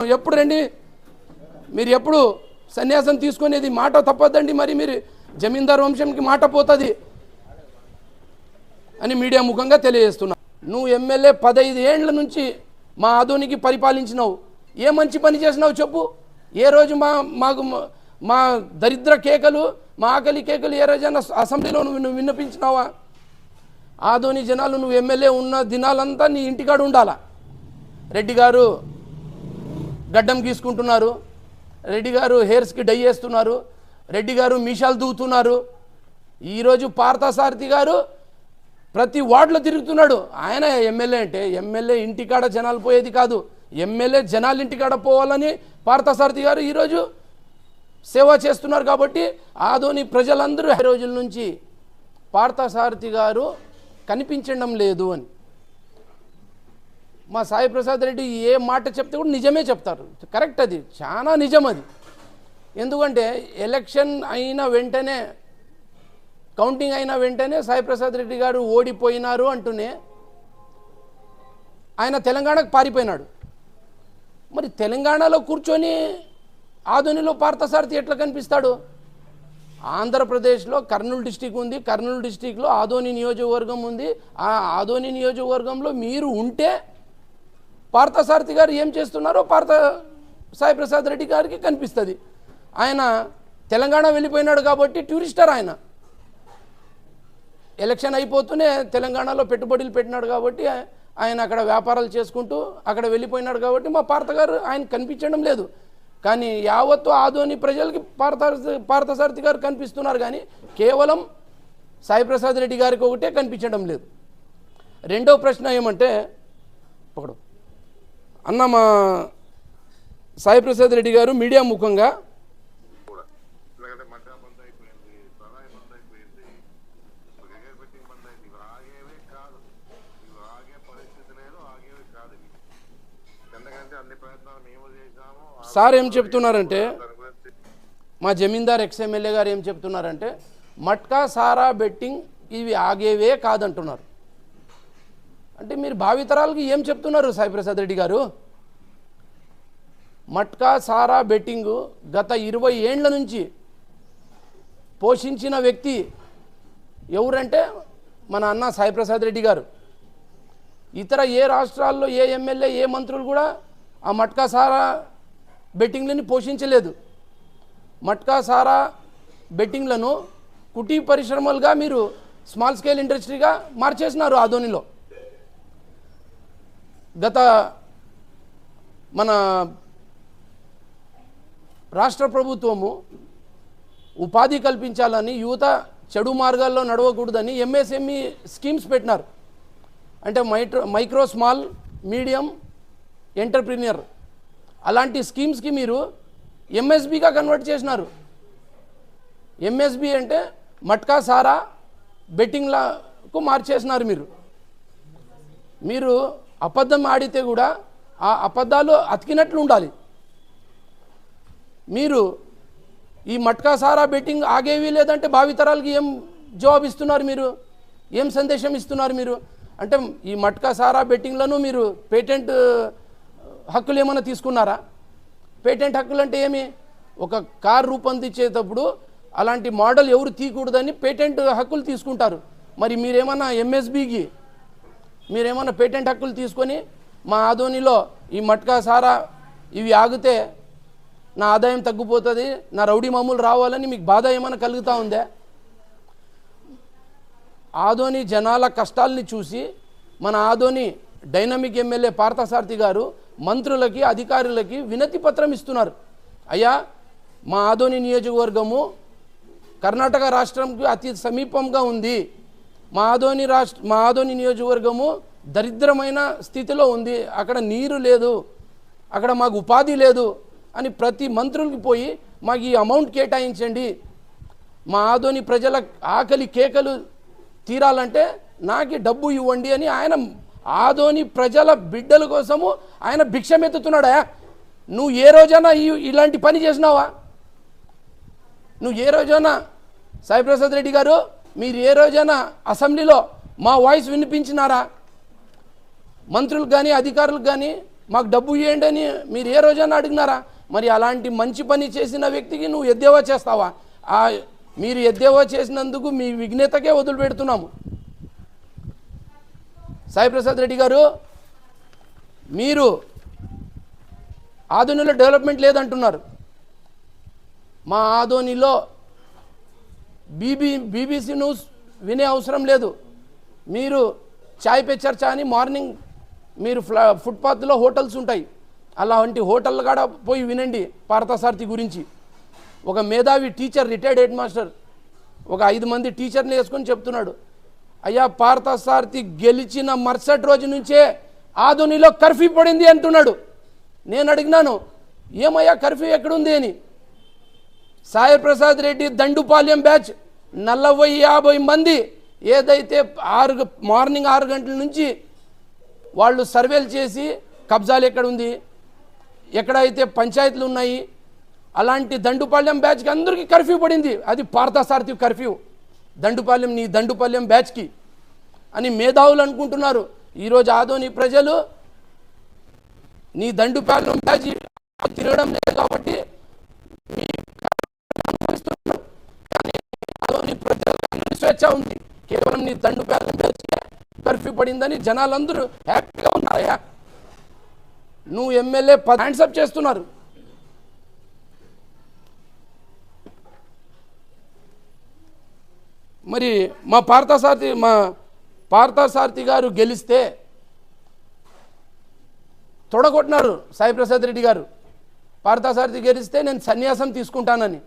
ఎప్పుడు రండి? మీరు ఎప్పుడు సన్యాసం తీసుకునేది మాట తప్పదండి మరి మీరు జమీందార్ వంశంకి మాట పోతుంది అని మీడియా ముఖంగా తెలియజేస్తున్నా. నువ్వు ఎమ్మెల్యే పదహైదు ఏండ్ల నుంచి మా ఆధునికి పరిపాలించినావు. ఏ మంచి పని చేసినావు చెప్పు? ఏ రోజు మా మాకు మా దరిద్ర కేకలు మా ఆకలి కేకలు ఏ రోజైనా అసెంబ్లీలో నువ్వు నువ్వు విన్నపించినావా? ఆధోని జనాలు నువ్వు ఎమ్మెల్యే ఉన్న దినాలంతా నీ ఇంటికాడ ఉండాలా రెడ్డి గారు గడ్డం గీసుకుంటున్నారు. రెడ్డి గారు హెయిర్స్కి డై వేస్తున్నారు. రెడ్డి గారు మీషాలు దూతున్నారు. ఈరోజు పార్థసారథి గారు ప్రతి వార్డులో తిరుగుతున్నాడు. ఆయన ఎమ్మెల్యే అంటే ఎమ్మెల్యే ఇంటికాడ జనాలు పోయేది కాదు. ఎమ్మెల్యే జనాలు ఇంటికాడ పోవాలని పార్థసారథి గారు ఈరోజు సేవ చేస్తున్నారు కాబట్టి ఆదోని ప్రజలందరూ రోజుల నుంచి పార్థసారథి గారు కనిపించడం లేదు అని మా సాయి ప్రసాద్ రెడ్డి ఏ మాట చెప్తే కూడా నిజమే చెప్తారు. కరెక్ట్ అది. చాలా నిజం అది. ఎందుకంటే ఎలక్షన్ అయిన వెంటనే కౌంటింగ్ అయిన వెంటనే సాయి ప్రసాద్ రెడ్డి గారు ఓడిపోయినారు అంటూనే ఆయన తెలంగాణకు పారిపోయినాడు. మరి తెలంగాణలో కూర్చొని ఆధునిలో పార్థసారథి ఎట్లా కనిపిస్తాడు? ఆంధ్రప్రదేశ్లో కర్నూలు డిస్టిక్ ఉంది. కర్నూలు డిస్టిక్లో ఆదోని నియోజకవర్గం ఉంది. ఆ ఆదోని నియోజకవర్గంలో మీరు ఉంటే పార్థసారథి గారు ఏం చేస్తున్నారో పార్థ సాయి ప్రసాద్ రెడ్డి గారికి కనిపిస్తుంది. ఆయన తెలంగాణ వెళ్ళిపోయినాడు కాబట్టి టూరిస్టర్ ఆయన. ఎలక్షన్ అయిపోతూనే తెలంగాణలో పెట్టుబడులు పెట్టినాడు కాబట్టి ఆయన అక్కడ వ్యాపారాలు చేసుకుంటూ అక్కడ వెళ్ళిపోయినాడు కాబట్టి మా పార్థ గారు ఆయన కనిపించడం లేదు. కానీ యావత్తు ఆదోని ప్రజలకి పార్థ పార్థసారథి గారు కనిపిస్తున్నారు కానీ కేవలం సాయి ప్రసాద్ రెడ్డి గారికి ఒకటే కనిపించడం లేదు. రెండవ ప్రశ్న ఏమంటే ఒకడు అన్న మా సాయిప్రసాద్ రెడ్డి గారు మీడియా ముఖంగా సార్ ఏం చెప్తున్నారంటే మా జమీందార్ ఎక్స్ ఎమ్మెల్యే గారు ఏం చెప్తున్నారంటే మట్కా సారా బెట్టింగ్ ఇవి ఆగేవే కాదంటున్నారు. అంటే మీరు భావితరాలకి ఏం చెప్తున్నారు సాయి ప్రసాద్ రెడ్డి గారు? మట్కా సారా బెట్టింగ్ గత ఇరవై ఏండ్ల నుంచి పోషించిన వ్యక్తి ఎవరంటే మన అన్న సాయి ప్రసాద్ రెడ్డి గారు. ఇతర ఏ రాష్ట్రాల్లో ఏ ఎమ్మెల్యే ఏ మంత్రులు కూడా ఆ మట్కా సారా బెట్టింగ్లని పోషించలేదు. మట్కా సారా బెట్టింగ్లను కుటీ పరిశ్రమలుగా మీరు స్మాల్ స్కేల్ ఇండస్ట్రీగా మార్చేసినారు ఆధోనిలో గత మన రాష్ట్ర ప్రభుత్వము ఉపాధి కల్పించాలని యువత చెడు మార్గాల్లో నడవకూడదని ఎంఎస్ఎంఈ స్కీమ్స్ పెట్టినారు. అంటే micro micro small medium entrepreneur అలాంటి స్కీమ్స్కి మీరు ఎంఎస్బిగా కన్వర్ట్ చేసినారు. ఎంఎస్బి అంటే మట్కా సారా బెట్టింగ్లకు మార్చేసినారు మీరు. మీరు అబద్ధం ఆడితే కూడా ఆ అబద్ధాలు అతికినట్లు ఉండాలి. మీరు ఈ మట్కా సారా బెట్టింగ్ ఆగేవి లేదంటే భావితరాలకి ఏం జవాబు ఇస్తున్నారు మీరు? ఏం సందేశం ఇస్తున్నారు మీరు? అంటే ఈ మట్కా సారా బెట్టింగ్లను మీరు పేటెంట్ హక్కులు ఏమైనా తీసుకున్నారా? పేటెంట్ హక్కులు అంటే ఏమి? ఒక కార్ రూపొందించేటప్పుడు అలాంటి మోడల్ ఎవరు తీయకూడదని పేటెంట్ హక్కులు తీసుకుంటారు. మరి మీరేమన్నా ఎంఎస్బికి మీరేమన్నా పేటెంట్ హక్కులు తీసుకొని మా ఆధోనిలో ఈ మట్కా సారా ఇవి ఆగితే నా ఆదాయం తగ్గిపోతుంది నా రౌడీ మామూలు రావాలని మీకు బాధ ఏమైనా కలుగుతూ ఉందే? ఆదోని జనాల కష్టాల్ని చూసి మన ఆదోని డైనమిక్ ఎమ్మెల్యే పార్థసారథి గారు మంత్రులకి అధికారులకి వినతి పత్రం ఇస్తున్నారు. అయ్యా మా ఆదోని నియోజకవర్గము కర్ణాటక రాష్ట్రంకి అతి సమీపంగా ఉంది. మా ఆదోని రాష్ట్ర మా ఆదోని నియోజకవర్గము దరిద్రమైన స్థితిలో ఉంది. అక్కడ నీరు లేదు. అక్కడ మాకు ఉపాధి లేదు అని ప్రతి మంత్రులకి పోయి మాకు ఈ అమౌంట్ కేటాయించండి. మా ఆదోని ప్రజల ఆకలి కేకలు తీరాలంటే నాకు డబ్బు ఇవ్వండి అని ఆయన ఆదోని ప్రజల బిడ్డల కోసము ఆయన భిక్షమెత్తుతున్నాడా నువ్వు ఏ రోజైనా ఇలాంటి పని చేసినావా? నువ్వు ఏ రోజైనా సాయిప్రసాద్ రెడ్డి గారు మీరు ఏ రోజైనా అసెంబ్లీలో మా వాయిస్ వినిపించినారా? మంత్రులకు కానీ అధికారులకు కానీ మాకు డబ్బు ఇవ్వండి అని మీరు ఏ రోజైనా అడిగినారా? మరి అలాంటి మంచి పని చేసిన వ్యక్తికి నువ్వు ఎద్దేవా చేస్తావా? ఆ మీరు ఎద్దేవా చేసినందుకు మీ విఘ్నతకే వదిలిపెడుతున్నాము. సాయిప్రసాద్ రెడ్డి గారు మీరు ఆధునిలో డెవలప్మెంట్ లేదంటున్నారు. మా ఆధోనిలో బీబీ బీబీసీ న్యూస్ వినే అవసరం లేదు. మీరు చాయ్ పే చర్చ అని మార్నింగ్ మీరు ఫ్లా ఫుట్పాత్లో హోటల్స్ ఉంటాయి. అలాంటి హోటల్ కాడ పోయి వినండి పార్థసారథి గురించి. ఒక మేధావి టీచర్ రిటైర్డ్ హెడ్ మాస్టర్ ఒక ఐదు మంది టీచర్ని వేసుకొని చెప్తున్నాడు. అయ్యా పార్థసారథి గెలిచిన మరుసటి రోజు నుంచే ఆధునిలో కర్ఫ్యూ పడింది అంటున్నాడు. నేను అడిగినాను ఏమయ్యా కర్ఫ్యూ ఎక్కడుంది అని. సాయిప్రసాద్ రెడ్డి దండుపాలెం బ్యాచ్ నలభై యాభై మంది ఏదైతే ఆరు మార్నింగ్ ఆరు గంటల నుంచి వాళ్ళు సర్వేలు చేసి కబ్జాలు ఎక్కడ ఉంది ఎక్కడైతే పంచాయతీలు ఉన్నాయి అలాంటి దండుపాలెం బ్యాచ్కి అందరికీ కర్ఫ్యూ పడింది. అది పార్థసారథి కర్ఫ్యూ. దండుపాలెం నీ దండుపాలెం బ్యాచ్కి అని మేధావులు అనుకుంటున్నారు. ఈరోజు ఆదోని ప్రజలు నీ దండుపాలెం బ్యాచ్ తిరగడం లేదు కాబట్టి చర్చ ఉంది. కేవలం నీ దండుపాలెం బ్యాచ్ కర్ఫ్యూ పడిందని జనాలందరూ హ్యాపీగా ఉన్నారయ్యా. నువ్వు ఎమ్మెల్యే హ్యాండ్సప్ చేస్తున్నారు. మరి మా పార్థసారథి మా పార్థసారథి గారు గెలిస్తే తొడగొట్టినారు సాయిప్రసాద్ రెడ్డి గారు. పార్థసారథి గెలిస్తే నేను సన్యాసం తీసుకుంటానని.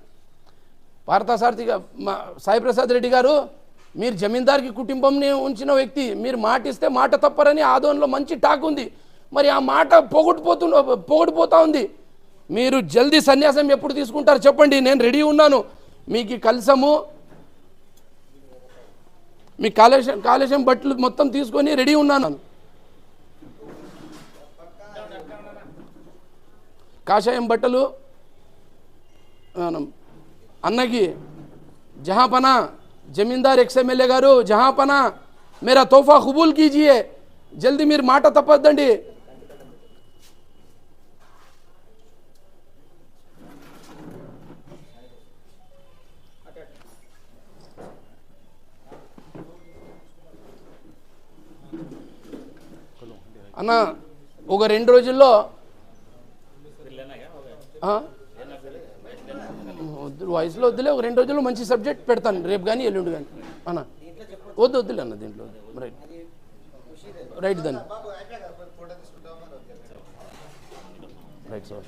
పార్థసారథి మా సాయిప్రసాద్ రెడ్డి గారు మీరు జమీందార్కి కుటుంబంని ఉంచిన వ్యక్తి మీరు మాట ఇస్తే మాట తప్పరని ఆదోన్లో మంచి టాక్ ఉంది. మరి ఆ మాట పొగొట్టుపోతు పొగడిపోతా ఉంది. మీరు జల్దీ సన్యాసం ఎప్పుడు తీసుకుంటారు చెప్పండి నేను రెడీ ఉన్నాను. మీకు కలిసము కలసము మీ కాలుష్యం కాలుష్యం బట్టలు మొత్తం తీసుకొని రెడీ ఉన్నాను. కాషాయం బట్టలు అన్నకి జహాపనా జమీందార్ ఎక్స్ ఎమ్మెల్యే గారు జహాపనా మేరా తోఫా ఖుబూల్ కీజియే జల్దీ మీరు మాట తప్పొద్దండి అన్న ఒక రెండు రోజుల్లో? వద్దు వయసులో వద్దులే ఒక రెండు రోజుల్లో మంచి సబ్జెక్ట్ పెడతాను. రేపు కానీ ఎల్లుండి కానీ అన్న వద్దు వద్దులే అన్న దీంట్లో. రైట్ రైట్ దాన్ని రైట్ సార్